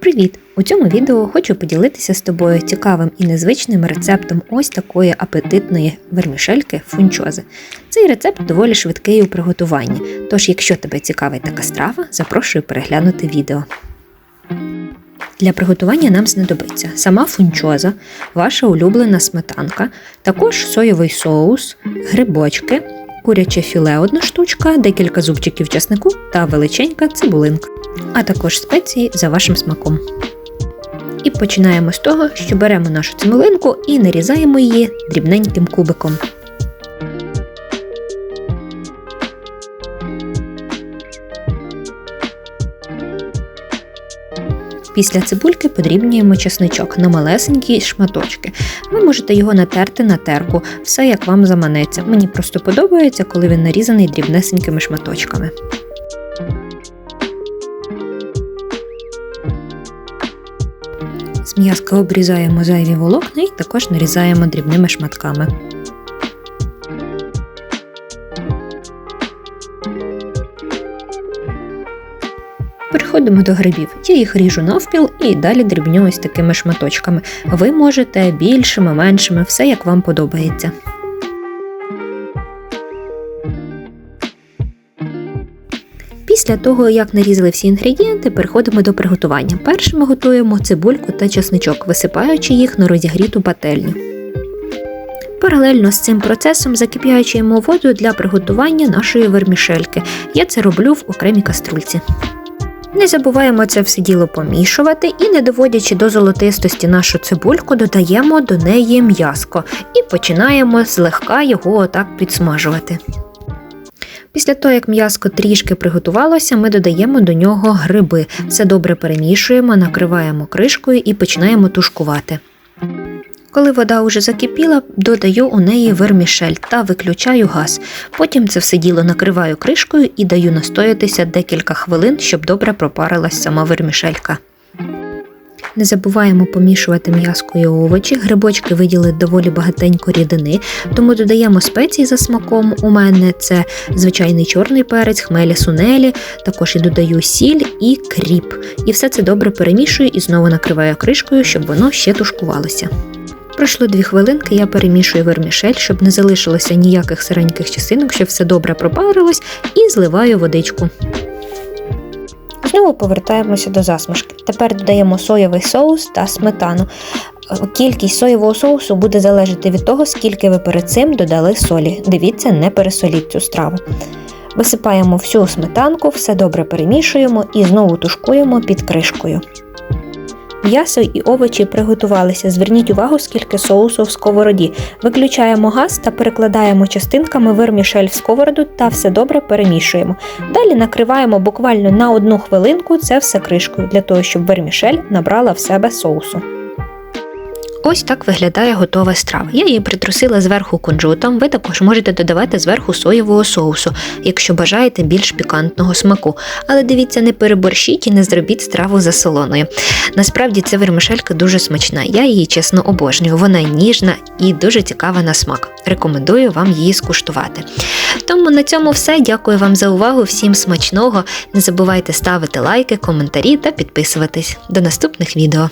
Привіт! У цьому відео хочу поділитися з тобою цікавим і незвичним рецептом ось такої апетитної вермішельки фунчози. Цей рецепт доволі швидкий у приготуванні, тож, якщо тебе цікавить така страва, запрошую переглянути відео. Для приготування нам знадобиться сама фунчоза, ваша улюблена сметанка, також соєвий соус, грибочки, куряче філе одна штучка, декілька зубчиків часнику та величенька цибулинка, а також спеції за вашим смаком. І починаємо з того, що беремо нашу цибулинку і нарізаємо її дрібненьким кубиком. Після цибульки подрібнюємо чесничок на малесенькі шматочки. Ви можете його натерти на терку, все як вам заманеться. Мені просто подобається, коли він нарізаний дрібнесенькими шматочками. З м'язка обрізаємо зайві волокна і також нарізаємо дрібними шматками. Переходимо до грибів. Я їх ріжу навпіл і далі дрібню ось такими шматочками. Ви можете більшими, меншими, все як вам подобається. Після того, як нарізали всі інгредієнти, переходимо до приготування. Першим ми готуємо цибульку та чесничок, висипаючи їх на розігріту пательню. Паралельно з цим процесом закип'ячуємо воду для приготування нашої вермішельки. Я це роблю в окремій каструльці. Не забуваємо це все діло помішувати і, не доводячи до золотистості нашу цибульку, додаємо до неї м'яско і починаємо злегка його отак підсмажувати. Після того, як м'яско трішки приготувалося, ми додаємо до нього гриби. Все добре перемішуємо, накриваємо кришкою і починаємо тушкувати. Коли вода уже закипіла, додаю у неї вермішель та виключаю газ. Потім це все діло накриваю кришкою і даю настоятися декілька хвилин, щоб добре пропарилась сама вермішелька. Не забуваємо помішувати м'язко овочі, грибочки виділи доволі багатенько рідини, тому додаємо спеції за смаком. У мене це звичайний чорний перець, хмелі сунелі, також і додаю сіль і кріп. І все це добре перемішую і знову накриваю кришкою, щоб воно ще тушкувалося. Пройшло дві хвилинки, я перемішую вермішель, щоб не залишилося ніяких сиреньких частинок, щоб все добре пропарилось, і зливаю водичку. Знову повертаємося до засмажки. Тепер додаємо соєвий соус та сметану. Кількість соєвого соусу буде залежати від того, скільки ви перед цим додали солі. Дивіться, не пересоліть цю страву. Висипаємо всю сметанку, все добре перемішуємо і знову тушкуємо під кришкою. М'ясо і овочі приготувалися. Зверніть увагу, скільки соусу в сковороді. Виключаємо газ та перекладаємо частинками вермішель в сковороду та все добре перемішуємо. Далі накриваємо буквально на одну хвилинку це все кришкою, для того, щоб вермішель набрала в себе соусу. Ось так виглядає готова страва. Я її притрусила зверху кунжутом. Ви також можете додавати зверху соєвого соусу, якщо бажаєте більш пікантного смаку. Але дивіться, не переборщіть і не зробіть страву за солоною. Насправді ця вермишелька дуже смачна. Я її чесно обожнюю. Вона ніжна і дуже цікава на смак. Рекомендую вам її скуштувати. Тому на цьому все. Дякую вам за увагу. Всім смачного. Не забувайте ставити лайки, коментарі та підписуватись. До наступних відео.